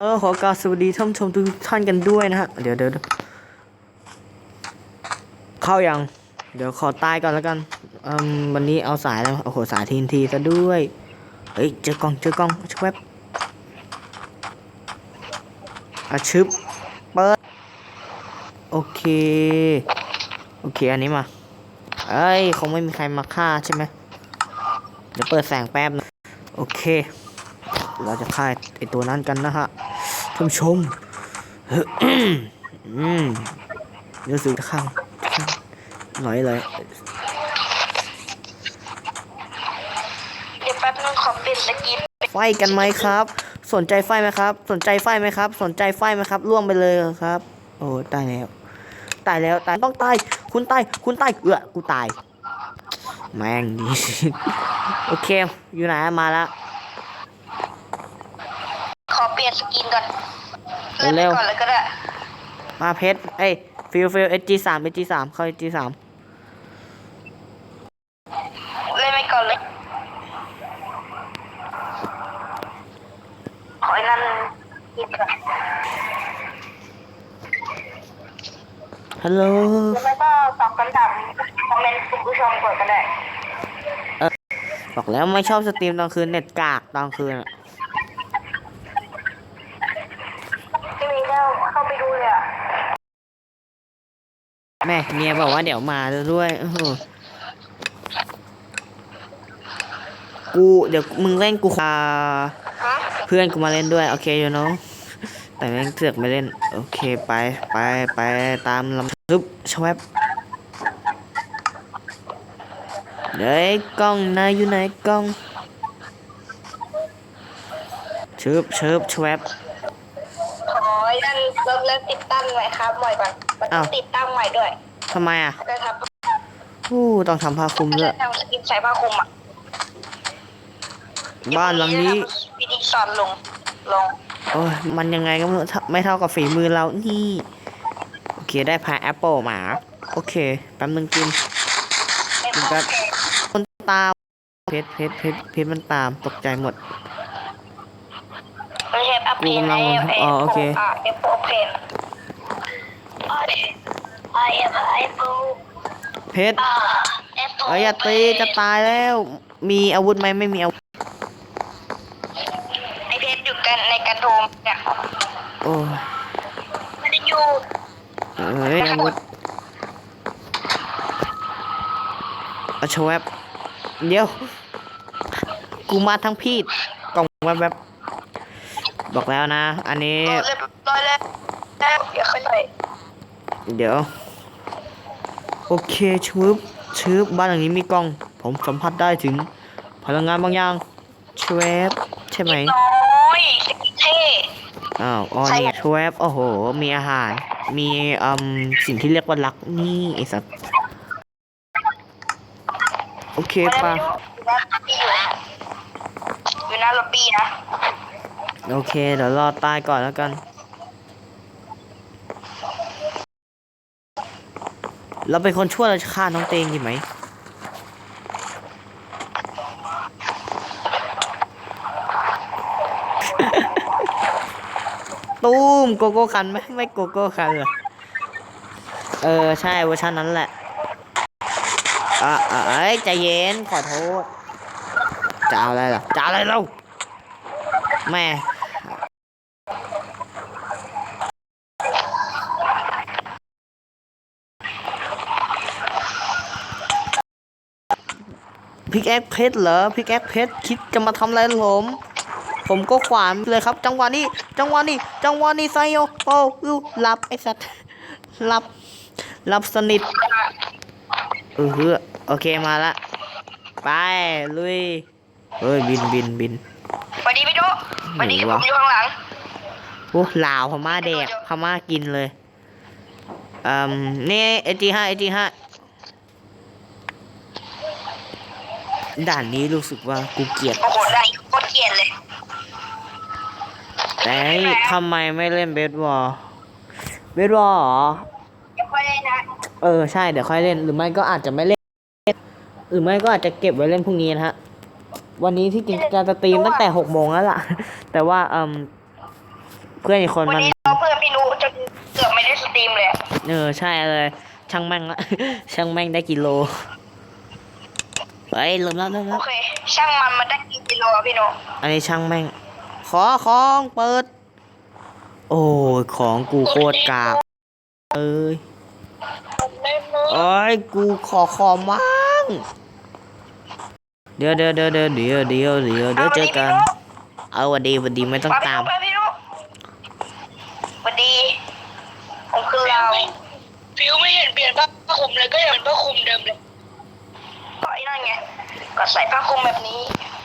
เออขอกรารสวัสดีท่านชมทุกท่านกันด้วยนะฮะเดี๋ยวเดี๋ยวเดี๋ยวเข้ายัง เดี๋ยวขอตายก่อนแล้วกันอืมวันนี้เอาสายแล้วโอ้โหสายทีนทีซะด้วย เฮ้ยเจอกล้องเจอกล้องชวบอาชึบเปิดโอเค โอเคอันนี้มาเอ้ยคงไม่มีใครมาฆ่าใช่ไหมเดี๋ยวเปิดแสงแป๊บนะโอเค เราจะฆ่าไอตัวนั้นกันนะฮะท่านชมอืมรู้สึกข้างหน่อยเลยเดี๋ยวแป๊บนึงขอเปลี่ยนสกินไฟกันไหมครับ สนใจไฟไหมครับ สนใจไฟไหมครับ สนใจไฟไหมครับล่วงไปเลยครับ โอ้ตายแล้วตายแล้วตายต้องตายคุณตายคุณตายเออกูตายแม่งดีโอเค อยู่ไหนมาแล้ว ขอเปลี่ยนสกินก่อนเร็เล่นวไปก่อนเลยก็ได้มาเพชรเอ้ยฟิลฟิลเอจีสามเอจีสามเข้าเอจีสามเล่นไปก่อนเลยขอไอ้นั่นกินก่อนฮัลโหลแล้วไม่ก็ตอบคำถามคอมเมนต์คุณผู้ชมก่อนก็ได้บอกแล้วไม่ชอบสตรีมตอนคืนเน็ตกากตอนคืนอะ ไม่มีแล้วเข้าไปดูเลยอะ แม่เมียบอกว่าเดี๋ยวมาด้วยกูเดี๋ยวมึงเล่นกูอ่าเพื่อนกูมาเล่นด้วย โอเคอยู่เนาะแต่แม่งเสือกไม่เล่น โอเคไปไปไปตามลำซึบชวบเดี๋ยวกล้องนายอยู่ไหนกล้องชึบชึบชวบขอไอ้นั่นเริ่มเริ่มติดตั้งไว้ครับใหม่ก่อน มันต้องอ้าวติดตั้งใหม่ด้วยทำไมอะจะทอู้ต้องทำผ้าคลุมำด้วยจะทำสกินใส่ผ้าคลุมอะบ้านหลังนี้ วิธีสอนลงลงโอ้ยมันยังไงก็ไม่รู้ไม่เท่ากับฝีมือเรา นี่ โอเค ได้พายแอปเปิลมา โอเค แป๊บนึงกิน ไม่มันพก็อแค่คนตาม เพชรเพชรเพชรเพชรมันตาม ตกใจหมด ไม่ใช่อัพเพนกูกำลังไอ้อ๋อโอเคอะเอฟโอเพนไอไอ เอฟไอโฟเพชรอ่าเอฟโอเอ้ยอย่าตีจะตายแล้ว มีอาวุธไหมไม่มีอาวุธไอเพนอยู่กันในกระโดมเนี่ยโอ้ยไม่ได้อยู่เอ้ยอาวุธเอาโชว์แวบเดี๋ยว กูมาทั้งพีดกล่องแวบแบบบอกแล้วนะ อันนี้เรียบร้อยแล้วแล้วเดี๋ยวค่อยใส่ เดี๋ยว โอเคชืบชืบบ้านหลังนี้มีกล้อง ผมสัมผัสได้ถึง พลังงานบางอย่างชวบใช่ไหมน้อยสกิเท่อ้าวอ๋อนี่ชวบโอ้โห มีอาหาร มีอืมสิ่งที่เรียกว่ารักนี่ไอสัตว์โอเคไม่ได้ป่ะอยู่อยู่หน้าล็อบบี้นะ โอเค เดี๋ยวรอตายก่อนแล้วกัน เราเป็นคนชั่วเราจะฆ่าน้องเตงดีไหมตูมโกโก้คันไหมไม่โกโก้คันเหรอเออ ใช่เวอร์ชันนั้นแหละอะอะเอ้ยใจเย็นขอโทษจะเอาอะไรล่ะจะเอาอะไรเล่าแม่ พิกแอคเพชรเหรอพิกแอคเพชรคิดจะมาทำอะไรผมผมก็ขวานเลยครับ จังหวะนี้ จังหวะนี้ จังหวะนี้ไซโยโอ้ยูหลับไอ้สัตว์หลับหลับสนิทเออเฮ้อโอเคมาละ ไปลุยเฮ้ยบินบินบินสวัสดีพี่โจสวัสดีไหนผวะมอยู่ข้างหลังโอ้ลาวพม่าแดกพม่ากินเลยอืมนี่เอจีห้าเอจีห้า ด่านนี้รู้สึกว่ากูเกลียด โอ้โหได้โคตรเกลียดเลย แต่ทำไมไม่เล่นเบสบอลเบสบอลเหรอเดี๋ยวค่อยเล่นนะ เออใช่เดี๋ยวค่อยเล่นหรือไม่ก็อาจจะไม่เล่น หรือไม่ก็อาจจะเก็บไว้เล่นพรุ่งนี้นะฮะ วันนี้ที่จริงจะสตรีมตั้งแต่หกโมงแล้วล่ะ แต่ว่าอืมพื่อนอีกคนวันมันนี้เราเพื่อนพี่นุจะเกือบไม่ได้สตรีมเลยอะเออใช่เลย ช่างแม่งละ ช่างแม่งได้กิโล เฮ้ยเริ่มแล้วเริ่มโอแล้วเค ช่างมันมันได้กี่กิโลอะพี่นุอันนี้ช่างแม่ง ขอของเปิด โอ้ยของกูโคตรกากเอ้ยโอ้ยกูขอขอมั่งเดี๋ยวเดี๋ยวเดี๋ยวเดี๋ยวเดี๋ยวเดี๋ยวเดี๋ยวเดี๋ยวเจอกัน เอาวันดีวันดีไม่ต้องไปพี่ตามนุไปพี่นุสวัสดี ผมคือเรา ฟิวไม่เห็นเปลี่ยนผ้าคลุมเลยก็ยังเป็นผ้าคลุมเดิมเลย ก็ไอ้นั่นไงก็ใส่ผ้าคลุมแบบนี้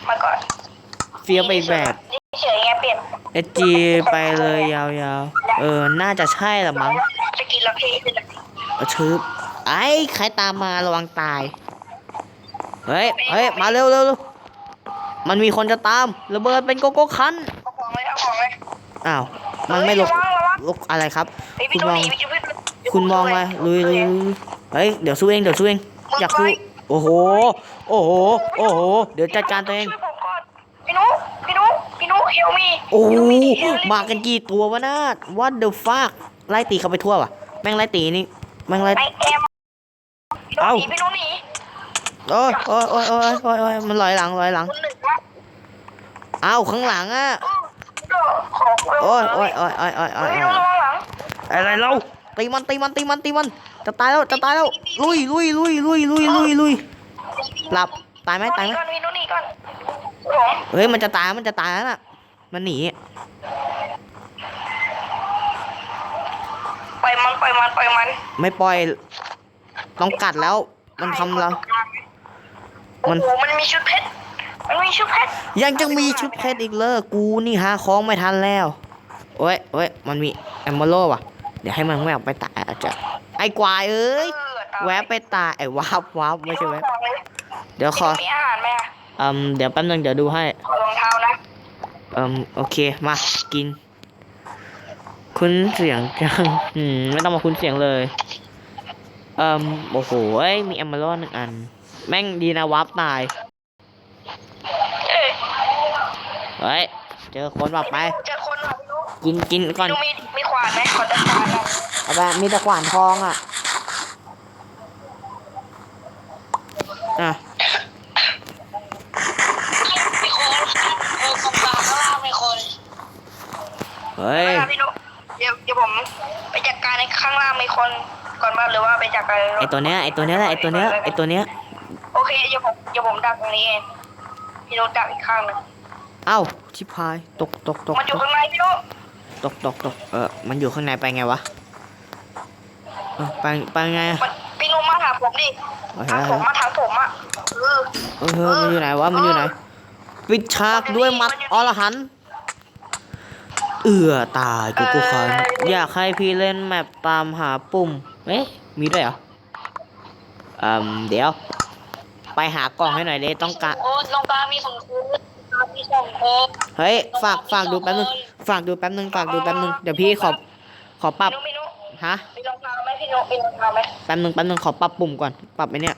มาก่อนเฟี้ยวไปอีกแบบ นี่เฉยๆไงเปลี่ยนเอจีไปเลยยาวๆ เออ น่าจะใช่ละมั้งจะกินละเพขึ้นละเอาชืบไอ้ใครตามมาระวังตาย เฮ้ย เฮ้ย มาเร็วเร็วเร็วมันมีคนจะตามระเบิดเป็นโกโก้คันเอาของเลยเอาของเลย อ้าว มันไม่ลกระวังระวังลกอะไรครับ เฮ้ยคุพี่ณนุมองหนีพี่นุพี่นุคุณมองมาลุยลุยลุยเฮ้ย เดี๋ยวสู้เอง เดี๋ยวสู้เอง อยากสู้ โอ้โห โอ้โห โอ้โห เดี๋ยวจัดการตัวเอง ช่วยผมก่อนพี่นุพี่นุพี่นุเฮลมีโอ้โหมากันกี่ตัววะนาด What the fuck ไล่ตีเขาไปทั่ววะแม่งไล่ตีนี่ แม่งไล่ไอแอมพี่นุเอ้าหนีพี่นุหนีโอ้ยโอ้ยโอ้ยโอ้ยโอ้ยโอ้ยมันลอยหลังลอยหลังคุณหนึ่งนะอ้าวข้างหลังอะของเร็วโอ้ยโอ้ยโอ้ยโอ้ยโอ้ยโอ้ยเฮ้ยโอ้พี่นุยระวังหลังอะไรเราตีมันตีมันตีมันตีมัน จะตายแล้วจะตายแล้วลุยลุยลุยลุยลุยลุยลุยหลับตายไหมตายไหมก่อนพี่นุหนีก่อนผมเฮ้ยมันจะตายมันจะตายแล้วน่ะ มันหนีปล่อยมันปล่อยมันปล่อยมันไม่ปล่อยต้องกัดแล้ว มันทำเรา มัน โอ้โหมันมีชุดเพชรมันมีชุดเพชรยังจะมีชุดเพชรอีกเลยกูนี่หาของไม่ทันแล้วโอ้ยโอ้ยมันมีแอมเบโลว่ะ เดี๋ยวให้มันแวบไปตายอาจจะไอ้กวายเอ้ยเออตายแวบไปตายไอ้วาบวาบไม่ใช่แวบขอเลยเดี๋ยวขอมีอาหารไหมอะอืมเดี๋ยวแป๊บนึงเดี๋ยวดูให้ขอรองเท้านะอืมโอเคมากิน คุณเสียงจังอืมไม่ต้องมาคุณเสียงเลยอืมโอ้โหเอ้ยมีแอมเบโลหนึ่งอัน แม่งดีนะวาบตายเอ้ยเฮ้ยเจอคนว่ะไป เจอคนเหรอพี่นุกินกินก่อนพี่นุมีมีขวานไหมขอจัดการหน่อย เอาไปมีแต่ขวานทองอะ อะมีคนเออกองกลางข้างล่างมีคนเฮ้ยไม่พี่นุเดี๋ยวเดี๋ยวผมไปจัดการในข้างล่างมีคนก่อนบ้างหรือว่าไปจัดการไอตัวเนี้ยไอตัวเนี้ยแหละไอตัวเนี้ยไอตัวเนี้ยโอเคเดี๋ยวผมเดี๋ยวผมดักตรงนี้เองพี่นุดักอีกข้างหนึ่งเอ้าชิบหายตกตกตกมันอยู่ตกข้างในพี่นุตกตกตกเออมันอยู่ข้างในไปไงวะเออไปไปไงอะมันพี่นุมาหาผมดิโอ้ยทางผมมาทางผมอะเออเออเออมันอยู่ไหนวะมันอยู่ไหน ปิดฉากด้วยมัดอรหันต์เอือตายกูกูคันอยากให้พี่เล่นแมปตามหาปุ่มเอ๊ะมีด้วยเหรออืมเดี๋ยว ไปหากล่องให้หน่อยเลยต้องการโอ้ตรงกลางมีสองคนตรงกลางมีสองคนเฮ้ยฝากฝากดูแป๊บนึงฝากดูแป๊บนึงฝากดูแป๊บนึงเดี๋ยวพี่ขอขอปรับพี่นุ ฮะมีรองเท้าไหมพี่นุมีรองเท้าไหมแป๊บนึงแป๊บนึงขอปรับปุ่มก่อน ปรับไอ้เนี่ย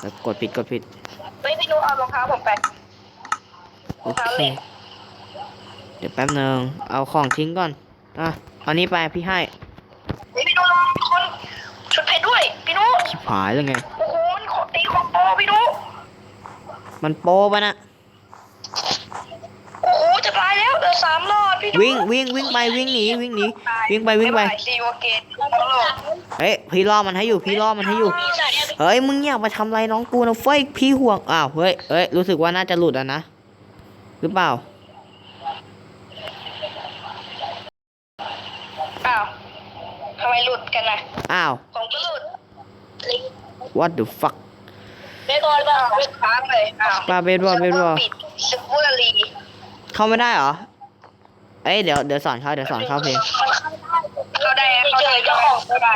เดี๋ยวกดผิดกดผิดเฮ้ยพี่นุเอารองเท้าผมไปโอเคเดี๋ยวแป๊บนึงเอาของทิ้งก่อนอะเอานี้ไปพี่ให้เฮ้ยพี่นุระวังมีคนชุดเพชรด้วยพี่นุชิบหายแล้วไงโอ้โหมันขอตีคอมโบพี่นุมันโป้ปะนะโอ้โหจะตายแล้วเหลือสามรอดพี่นุวิ่งวิ่งวิ่งไปวิ่งหนีวิ่งหนี วิ่งไปวิ่งไปซีโอเกตทั้งโลกเฮ้ยพี่ล่อมันให้อยู่พี่ล่อมันให้อยู่มีสายแอร์เฮ้ยมึงอยากมาทำอะไรน้องกูนะเฟ้ยพี่ห่วงอ้าวเฮ้ยเฮ้ยรู้สึกว่าน่าจะหลุดอะนะหรือเปล่าอ้าวทำไมหลุดกันนะอ้าวผมก็หลุด what the fuck เบสบอลเปล่าหลุดค้างเลยอ้าวปลาเบสบอลเบสบอลปิดซึกบุรีเข้าไม่ได้เหรอเอ้ยเดี๋ยวเดี๋ยวสอนเขาเดี๋ยวสอนเขาเพลง เขาได้เขาได้เจ้าของเขาได้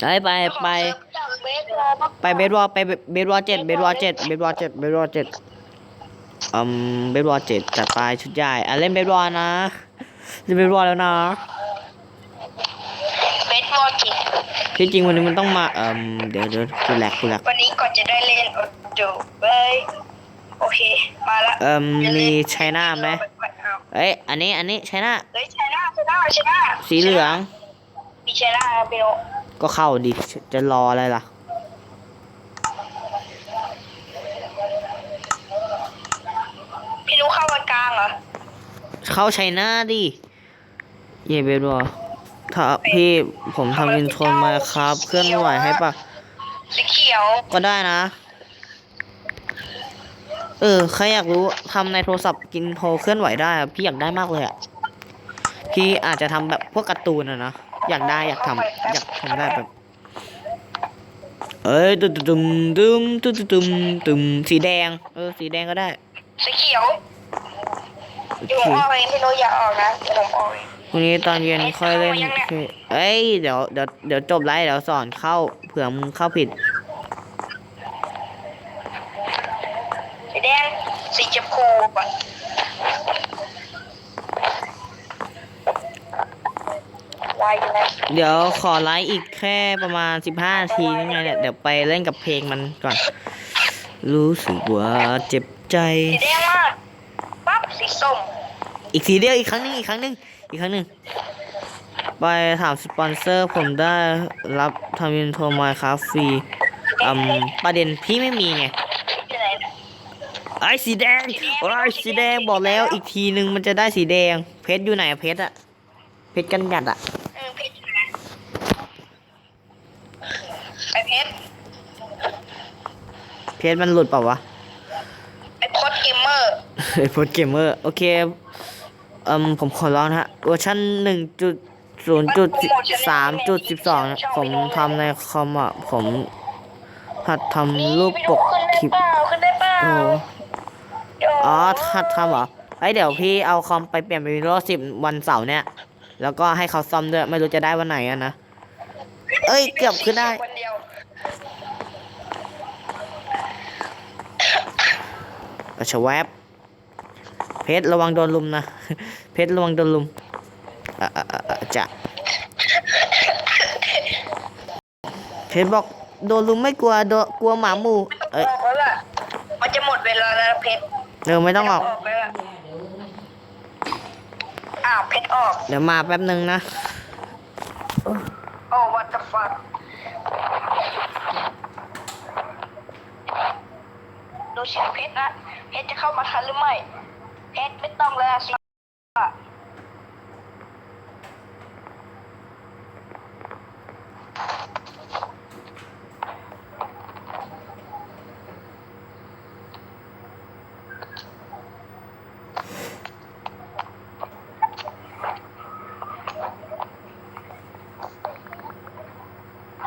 เฮ้ยไปไปเบสบอลไปเบสบอลไปเบสบอลเจ็ดเบสบอลเจ็ดเบสบอลเจ็ดเบสบอลเจ็ดอืมเบสบอลเจ็ดจัดไปชุดใหญ่อะเล่นเบสบอลนะเล่นเบสบอลแล้วนะเบสบอลจิตที่จริงวันนี้มันต้องมาเอ่มเดี๋ยวเดี๋ยวกูแหลกกูแหลกวันนี้ก่อนจะได้เล่นโดเว้ยโอเค มาละเอ่มมีไชน่าไหม เอ้ย อันนี้ อันนี้ใช่หน้าเฮ้ยชนะชนะชนะสีเหลือง มีชนะพี่นุก็เข้าดิ จะรออะไรล่ะ พี่นุเข้าวันกลางเหรอ เข้าใช้หน้าดิ เย่เบดวอถ้าพี่ผมทำอินโทรมาครับ เคลื่อนไหวให้ปะสีเขียว ก็ได้นะ เออใครอยากรู้ทำในโทรศัพท์กินโทรเคลื่อนไหวได้อะพี่อยากได้มากเลยอะพี่อาจจะทำแบบพวกการ์ตูนอะนะอยากได้อยากทำอยากทำได้แบบเอ้ยตุ้มตุ้มตุ้มตุ้มตุ้มตุ้มสีแดง เออ สีแดงก็ได้ สีเขียวโอเดี๋ยวเคผมออกเองพี่นุอย่าออกนะเดี๋ยวผมออกเองพรุ่งนี้ตอนเย็นค่อยเล่นเอายังเนี่ยโอเคเอ้ยเดี๋ยวเดี๋ยวเดี๋ยวจบไลฟ์เดี๋ยวสอนเข้าเผื่อมึงเข้าผิด แดง สีชมพูอะวอยู่ไหนเดี๋ยวขอไลฟ์อีกแค่ประมาณ 15นาทีนี่ไงเนี่ยเดี๋ยวไปเล่นกับเพลงมันก่อน รู้สึกว่าเจ็บใจ สีแดงมากปั๊บสีส้มอีกทีเดียวอีกครั้งหนึงอีกครั้งหนึงอีกครั้งหนึงไปถามสปอนเซอร์ผมได้รับทำอินโทรมาครับฟรีอืมประเด็นพี่ไม่มีไง ไอ้สีแดงไอ้สีแดงบอกแล้วอีกทีนึงมันจะได้สีแดง เพชรอยู่ไหนอะเพชรอะเพชรกันหยัดอะเออเพชรอยู่ไอเพชรเพชรมันหลุดเปล่าวะไอพอดเกมเมอร์ไอ้โพสเกมเมอร์โอเคอืมผมขอร้องนะฮะเวอร์ชันหนึ่งจุดศูนย์จุดสามจุดสิบสองผมทำในคอมอะผมหัดทำรูปปกคลิปโอ้ อ๋อทำเหรอไอ้ยเดี๋ยวพี่เอาคอมไปเปลี่ยนเป็นวินโดว์สิบวันเสาร์เนี่ย แล้วก็ให้เขาซ่อมด้วย ไม่รู้จะได้วันไหนอะนะ เอ้ยเกือบขึ้นได้คนเดียวกระชแวบเพชรระวังโดนลุมนะ เพชรระวังโดนลุมอะอะอะอะจะเพชรบอกโดนลุมไม่กลัวโดนกลัวหมาหมู่ เดี๋ยวไม่ต้องออกแล้วล่ะอ้าวเพชรออก เดี๋ยวมาแป๊บนึงนะ โอ้ what the fuck ดูเสียงเพชรนะ เพชรจะเข้ามาทันหรือไม่ เพชรไม่ต้องเลยอะสิ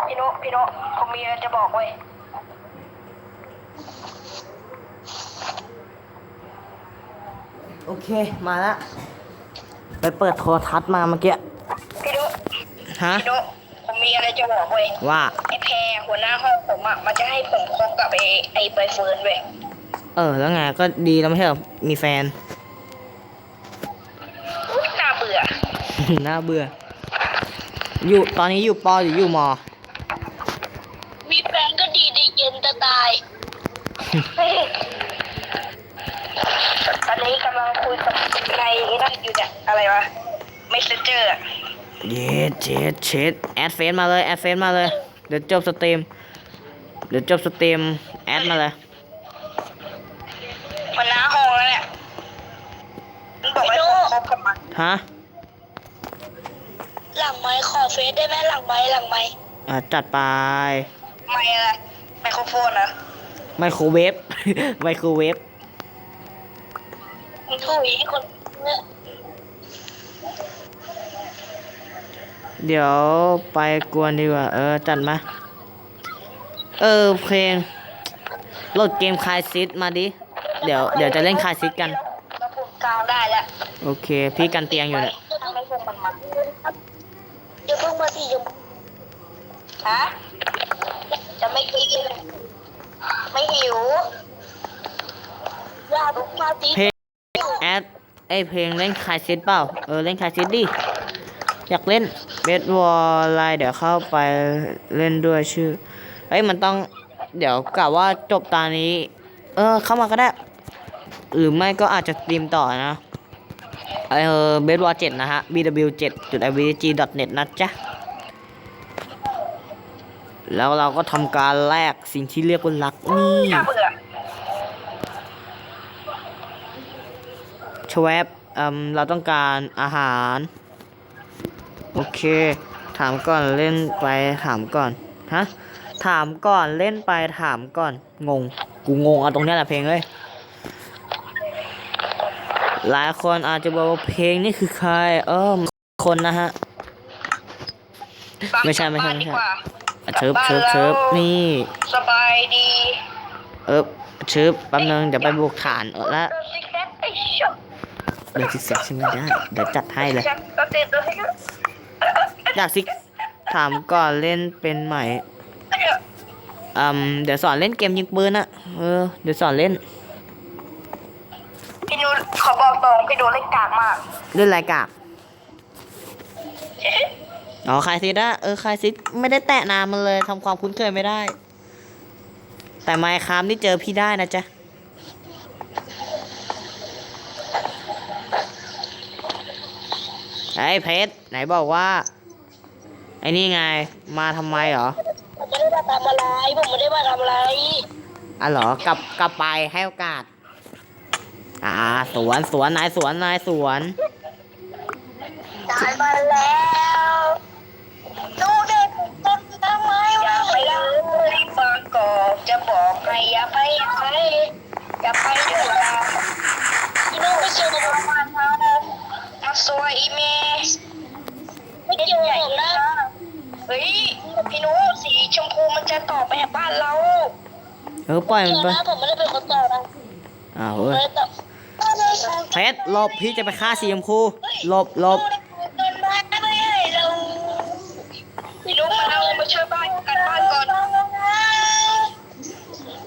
พี่โนพี่โนผมมีอะไรจะบอกเว้ย โอเค มาละไปเปิดโทรทัศน์มาเมื่อกี้พี่โนฮะพี่โนผมมีอะไรจะบอกเว้ยว่าไอ้แพรหัวหน้าห้องผมอะมันจะให้ผมคบกับไอ้ไอ้ใบเฟิร์นเว้ยเออแล้วไงก็ดีแล้วไม่ใช่เหรอมีแฟนอุ๊ยน่าเบื่อน่าเบื่ออยู่ตอนนี้อยู่ปอหรืออยู่มอ มีแฟนก็ดีดีเย็นจะตาย ตอนนี้กำลังคุยกับในนั่น อยู่เนี่ยอะไรวะ messenger อะเย็ดเจ็ดเช็ดแอดเฟซมาเลย แอดเฟซมาเลย เดี๋ยวจบสตรีม เดี๋ยวจบสตรีม แอดมาเลยหัวหน้าห้องแล้วเนี่ยมันบอกให้ผมคบกับมันฮะ หลังไม้ขอเฟซได้ไหมหลังไม้หลังไม้อะจัดไป ไม่อะไรไมโครโฟนเหรอไมโครเวฟ ไมโครเวฟ มึงถุยให้คนเนี่ย เดี๋ยวไปกวนดีกว่า เออ จัดมา เออเพลงโหลดเกมคลายซิดมาดิ เดี๋ยวเดี๋ยวจะเล่นคลายซิดกันเราปุ่มกลางได้แล้วโอเค พี่กันเตียงอยู่เนี่ยทำให้พวกมันมาอย่าเพิ่งมาสิอย่าฮะจะไม่กินไม่หิวอย่าลุกมาสิเพลงแอดไอเพลงเล่นคลายซิดเปล่า เออ เล่นคลายซิดดิ อยากเล่นเบสวอลไลเดี๋ยวเข้าไปเล่นด้วยชื่อเอ้ยมันต้องเดี๋ยวกะว่าจบตานี้ เออ เข้ามาก็ได้ หรือไม่ก็อาจจะตีมต่อนะเออเบสบอลเจ็ดนะฮะ bw 7 ivg net นะจ๊ะ แล้วเราก็ทำการแลกสิ่งที่เรียกว่ารักนี่น่าเบื่อชวบเอ่มเราต้องการอาหาร โอเค ถามก่อนเล่นไปถามก่อนฮะถามก่อนเล่นไปถามก่อนงง กูงงเอาตรงเนี้ยแหละเพลงเลยหลายคนอาจจะบอกว่าเพลงนี่คือใคร เออคนนะฮะ ไม่ใช่ไม่ใช่ไม่ใช่กลับบ้านดีกว่าเชิบเชิบเชิบนี่สบายดีเออเชิบแป๊บนึงเดี๋ยวไปบุกฐานเออละเดอะซิกเน็ตไอ้เชี่ยเดี๋ยวซิกแซกใช่ไหมได้เดี๋ยวจัดให้เลย แจ็คก็ติดตัวให้ก็อยากซิกถามก่อนเล่นเป็นไหมเนี่ยอืมเดี๋ยวสอนเล่นเกมยิงปืนอะเออ เดี๋ยวสอนเล่น พี่นูขอบอกตรงพี่นูเล่นกากมาก เล่นอะไรกากอ๋อคายซิดอะเออคายซิดไม่ได้แตะนานมันเลยทำความคุ้นเคยไม่ได้ แต่ไมค์คามนี่เจอพี่ได้นะจ๊ะ ไอ้เพชรไหนบอกว่า ไอ้นี่ไง มาทำไมเหรอผมไม่ได้มาทำอะไรผมไม่ได้มาทำอะไรอะเหรอกลับกลับไปให้โอกาส อ่า สวนสวนนายสวนนายสวนตายมาแล้วดูเด็กต้นทำไมอย่าวะไปเลยบางกอกจะบอกให้อย่าไปไหนอย่าไปเดือดร้อนพี่น้องไม่เกี่ยวกับผมมาทำนะ มาสวยอีเมย์ไม่เกี่ยวกับผมนะเฮ้ยพี่นูสีชมพูมันจะต่อไปบ้านเราเออปล่อยเกี่มัยนวไปนะผมไม่ได้เป็นคนต่อนะอ้าวผมเอ้ไม่ยได้ต่อเพชรหลบพี่จะไปฆ่าสีชมพูหลบหลบเดินมาไม่ให้เราพี่นูมาเอามาช่วยบ้านกันบ้านก่อน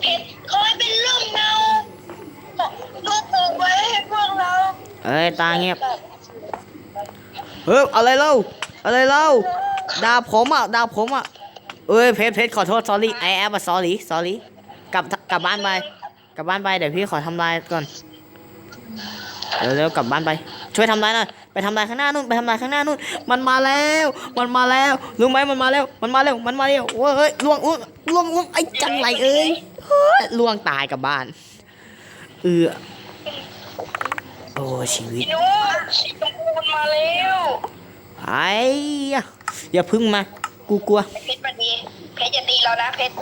เพชรขอให้เป็นร่มเงาลูกปลูกไว้ให้พวกเราเอ้ยตาเงียบ เฮ้ยอะไรเล่าอะไรเล่าด่าผมอะด่าผมอะเอ้ยเพชรเพชรขอโทษ sorry I am sorry sorry กลับกลับบ้านไปกลับบ้านไปเดี๋ยวพี่ขอทำลายก่อนเร็วเร็วกลับบ้านไปช่วยทำลายหน่อยไปทำลายข้างหน้านู่นไปทำลายข้างหน้านู่นมันมาแล้ว มันมาแล้วรู้ไหมมันมาแล้ว มันมาแล้วมันมาแล้วโอ้ยเฮ้ยล่วงล่วงล่วงล่วงไอ้จังไรเอ้ยเฮ้ยล่วงตายกลับบ้านเออ อ้ชีวิตพี่นูสีชมพูมันมาแล้วไอ้ยะอย่าพึ่งมา กูกลัว เพชรมันดีเพชรจะตีเรานะเพชร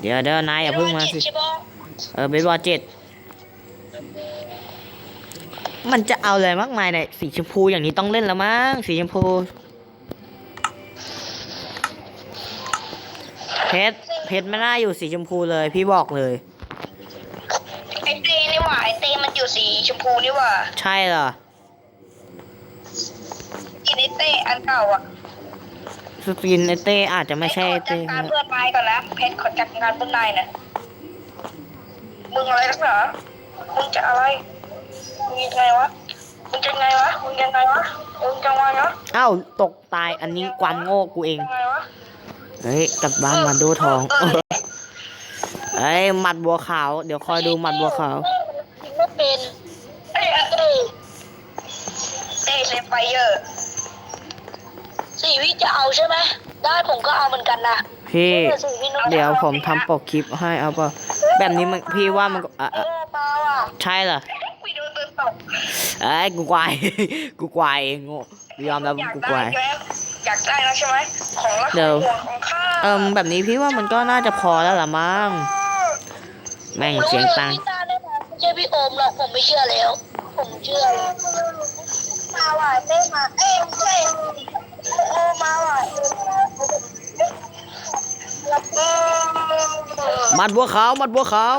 เดี๋ยวเดี๋ยวนายอย่าพึ่งมาสิ ใช่ปะเออเบสบอลเจ็ด มันจะเอาอะไรมากมายเนี่ยสีชมพูอย่างนี้ต้องเล่นแล้วมั้งสีชมพูเพชรเพชรไม่น่าอยู่สีชมพูเลย พี่บอกเลยไอเต้ นี่หว่าไอเต้มันอยู่สีชมพูนี่หว่าใช่เหรอกินไอเต้อันเก่าอะสปินไอเต้อาจจะไม่ใช่เพไอชรขอจัเต้ดการเพื่อนนายก่อนนะเพชรขอจัดการเพื่อนนายนะมึงอะไรนักหนามึงจะอะไรมึงยังไงวะมึงจะไงวะมึงยังไงวะมึงจะไงวะอ้าวตกตายอันนี้ความโง่กูเองยังไงวะเฮ้ยกลับบ้านมาดูทองเอ้ยหมัดบัวขาว เดี๋ยวคอยดูหมัดบัวขาวไม่ เป็นเอ้ยเอ้ยเต้เซฟไฟเยอร์สี่วิจะเอาใช่ไหมได้ผมก็เอาเหมือนกันนะพี่แต่สี่วิน้องเดี๋ยวผมทำปกคลิปให้เอาเปล่าแบบนี้มันพี่ว่ามันก็อะเออะอมาว่ะใช่เหรอวิดีโอตัวตกเอ้ยกูควาย กูควายเองโง่กูยอมรับอยากกูคได้วายใช่ไหมอยากได้แล้วใช่ไหมของละเดี๋ยว ของของข้าเอิมแบบนี้พี่ว่ามันก็น่าจะพอแล้วล่ะมั้งแม่งเสียงตังรู้เลยว่าพี่ตา ใช่พี่โอมหรอกผมไม่เชื่อแล้ว ผมเชื่อมาว่ะเต้มาเอ้ยเต้โอมาว่ะมัดบัวขาวมัดบัวขาว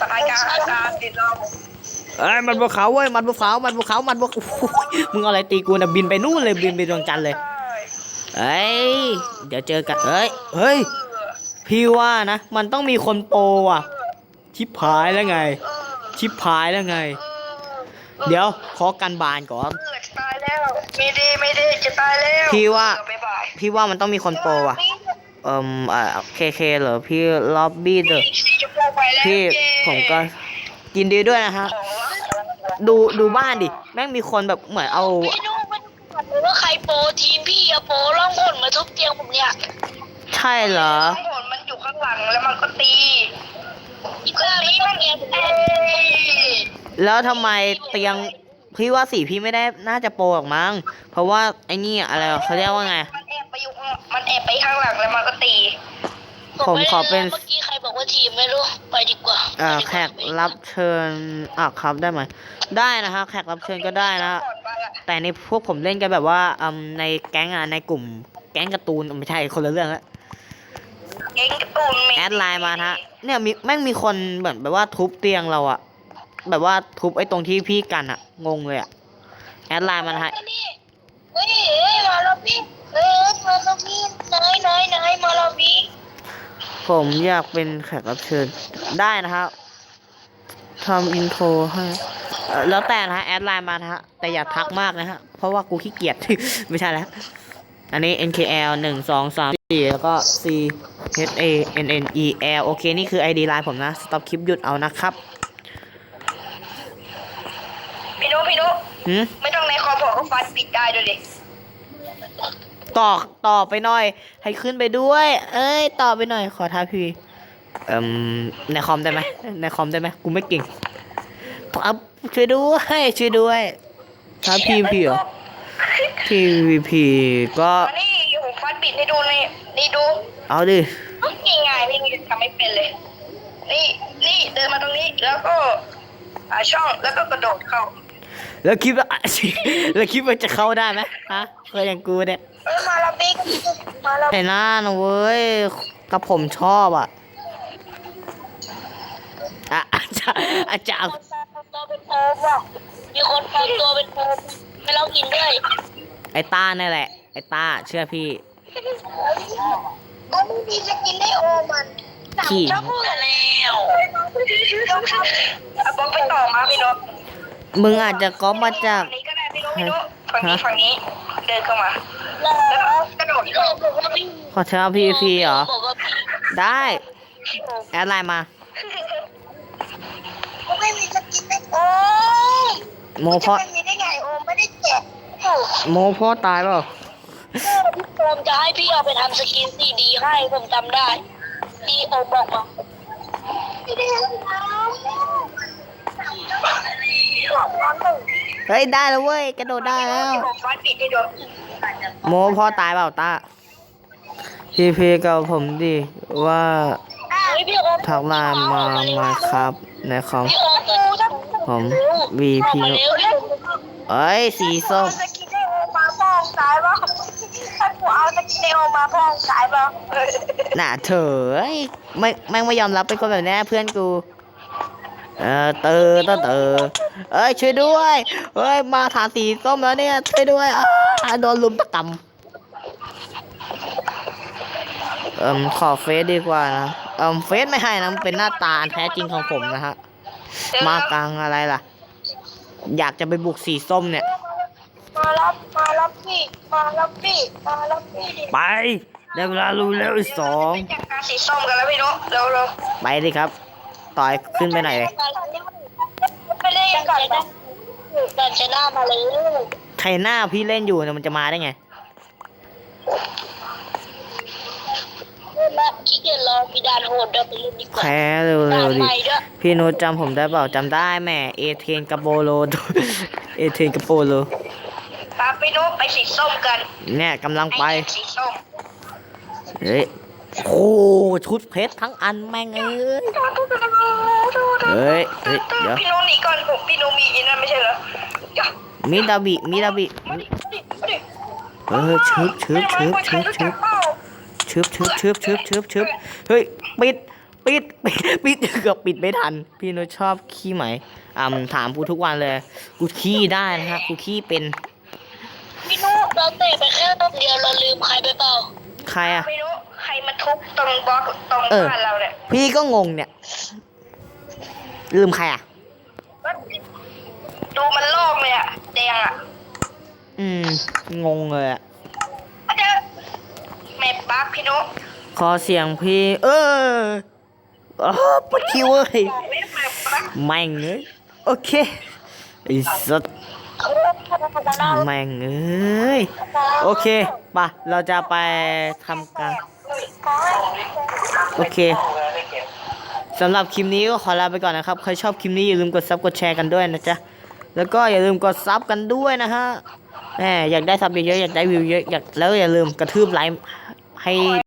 สายการอาจารย์ติดเราเอ้ยมัดบัวขาวเว้ยมัดบัวขาวมัดบัวขาวมัดบัวมึงเอาอะไรตีกูนะบินไปนู่นเลยบินไปดวงจันทร์เลยเอ้ยเดี๋ยวเจอกันเอ้ยเฮ้ยพี่ว่านะ มันต้องมีคนโปรอะ ชิบหายแล้วไง ชิบหายแล้วไง เดี๋ยวขอกันบานก่อน ตายแล้วไม่ดีไม่ดีจะตายแล้วพี่ว่า บ๊ายบายพี่ว่ามันต้องมีคนโปรอะเอ่มอ่าเคเคเหรอพี่ล็อบบี้เดอสีชมพูไปแล้วพี่เย้ผมก็ยินดีด้วยนะฮะของละดูดูบ้านดิแม่งมีคนแบบเหมือนเอาพี่นุ๊กมันถามเลยว่าใครโปรทีมพี่อะโปรล่องหนมาทุบเตียงผมเนี่ยใช่เหรอข้างบนมันอยู่ข้างหลังแล้วมันก็ตี อีกเรื่องนี้มันเงียบเอ้ยแล้วทำไมเตียงพี่ว่าสีพี่ไม่ได้น่าจะโปรหรอกมั้งเพราะว่าไอ้นี่อะไรวะเขาเรียกว่าไง มันแอบไปอยู่ข้างมันแอบไปข้างหลังแล้วมันก็ตีผมขอเป็น เมื่อกี้ใครบอกว่าทีมไม่รู้ ไปดีกว่าเอ่อแขกรับเชิญอะครับได้ไหมได้นะฮะแขกรับเชิญก็ได้นะฮะก่อนไปอะแต่ในพวกผมเล่นกันแบบว่าอืมในแก๊งอะในกลุ่ม แก๊งการ์ตูนไม่ใช่คนละเรื่องละ เก่งการ์ตูนมีแอดไลน์มาฮะ เนี่ยมีแม่งมีคนเหมือนแบบว่าทุบเตียงเราอะแบบว่าทุบไอ้ตรงที่พี่กันอะงงเลยอะแอดไลน์มาฮะเฮ้ยเฮ้ยมาล้วพี่เฮ้ยมาล้วพี่นายนายนายมาล้วพี่ผมอยากเป็นแขกรับเชิญได้นะครับทำอินโทรให้แล้วแต่นะฮะแอดไลน์มานะฮะแต่อย่าทักมากนะฮะเพราะว่ากูขี้เกียจไม่ใช่แล้ว อันนี้ NKL หนึ่งสองสามสี่แล้วก็ C H A N N E L โอเค นี่คือ ID ไลน์ผมนะ stop คลิปหยุดเอานะครับ พี่นุ๊กพี่นุ๊กหืมไม่ต้องในคอมผมก็ฟันปิดได้ด้วยดิต่อต่อไปหน่อย ให้ขึ้นไปด้วย เอ้ย ต่อไปหน่อย ขอท้าพี่เอ่มในคอมได้ไหมในคอมได้ไหมกูไม่เก่งครับช่วยด้วย ช่วยด้วยท้าพีพีเหรอ พีพีก็มานี่ผมฟันปิดให้ดูนี่นี่ดูเอาดินี่ไงพี่ทำไม่เป็นเลย นี่นี่เดินมาตรงนี้แล้วก็หาช่องแล้วก็กระโดดเข้า แล้วคิดว่า แล้วคิดว่าจะเข้าได้ไหมฮะเคยอย่างกูเนี่ยเฮ้ยมาแล้วพี่มาแล้วแต่หน้านะเว้ยกับผมชอบอะอะอาจารย์อาจารย์คนปลอมตัวเป็นโอมว่ะมีคนปลอมตัวเป็นโอมไม่เล่ากินด้วย ไอ้ต้านี่นแหละ ไอ้ต้าเชื่อพี่ก็ไม่มีสกินให้โอมมันขี้จะพูดแล้วเอาบล็อกไปต่อมาพี่นุ๊กมึงอาจจะก๊อปมาจาก ฝั่งนี้ก็ได้พี่นุ๊กพี่นุ๊กฝั่งนี้ฝั่งนี้ เดินเข้ามา แล้วแล้วก็กระโดดพี่โอเข้ามบอกว่าพี่ขอเชิญพีพีเหรอ บอกว่าพี่ได้แอดไลน์มาก็ไม่มีสกินให้โอมโมพ่อจะไม่มีได้ไงโอมไม่ได้แจกโอ้ โมพ่อตายเปล่าพี่โอมจะให้พี่เอาไปทำสกินซีดีให้ผมจำได้ พี่โอมบอกมาไม่ได้ทำเฮ้ยได้แล้วเว้ยกระโดดได้แล้วผมฟันปิดให้ดูโมพ่อตายเปล่าตาพีพีกับผมดิว่าเฮ้ยพี่โอมทักไลน์มามาครับในคอมพี่โอมจะผม VP มาเร็วเร็วเอ้ยสีส้ม สกินให้โอมมาพ่องสายบ้างถ้ากูเอา สกินให้โอมมาพ่องสายบ้าน่ะเถอะไม่แม่งไม่ยอมรับเป็นคนแบบนี้เพื่อนกู เออเตอเตอเตอเอ้ยช่วยด้วยเฮ้ยมาฐานสีส้มแล้วเนี่ยช่วยด้วยอ่าโดนลุมปตะกำเอิมขอเฟซดีกว่านะเอิมเฟซไม่ให้นะเป็นหน้าตาแท้จริงของผมนะฮะมากลางอะไรล่ะ อยากจะไปบุกสีส้มเนี่ย มารับมารับพี่มารับพี่มารับพี่ดิไปได้เวลารู้แล้วอีกสองจัดการสีส้มกันแล้วพี่นุ๊กเร็วเร็วไปดิครับ ต่อยขึ้นไปไหนอยเลยไม่ได้ก่อนนะกันจะหน้ามาเลยใครหน้าพี่เล่นอยู่เนี่ยมันจะมาได้ไงแล้วขี้เกียจรอมีดานโหดเดินไปเล่นดีกว่าแพ้เร็ดาวนๆดิใหม่ด้วยพี่นุชจำผมได้เปล่าจำได้แหม่เอเทนกับโบโล เอเทนกับโบโล ตามพี่นุ๊กไปสีส้มกันเนี่ยกำลังไปอ้เด็กสีส้มเฮ้ยโอ้ชุดเพชรทั้งอันแม่งเอ้ยเฮ้ยเฮ้ยเดี๋ยวพี่นุ๊กหนีก่อนผมพี่นุ๊กมีอินนั่นไม่ใช่เหรอเดี๋ยวมิดาบิมิดาบิมาดิมาดิมาดิเออชึบชึบชึบชึบชึบชึบชึบชึบชึบชึบชึบเฮ้ยปิดปิดปิดปิดเกือบปิดไม่ทัน พี่นุชชอบขี้ไหมอ่าถามกูทุกวันเลย กูขี้ได้นะฮะกูขี้เป็น พี่นุเราเตะไปแค่รอบเดียวเราลืมใครไปเปล่าใครอะ ไม่รู้ใครมาทุบตรงบล็อกตรงเออ บ้านเราเนี่ยพี่ก็งงเนี่ย ลืมใครอะดูมันโลกเลยอะแดงอะอืม งงเลยอะ อาจจะแมปบักพี่นุ๊กขอเสียงพี่ เอออ๋อปวดคิวเว้ยบอกไม่แมปบักแม่งเลยโอเคไอ้สัตว์ แม่งเอ้ย โอเคป่ะเราจะไปทำการโอเคสำหรับคลิปนี้ก็ขอลาไปก่อนนะครับ ใครชอบคลิปนี้อย่าลืมกดซับกดแชร์กันด้วยนะจ๊ะ แล้วก็อย่าลืมกดซับกันด้วยนะฮะแหมอยากได้ซับเยอะๆอยากได้วิวเยอะอยากแล้วอย่าลืมกระทืบไลค์ให้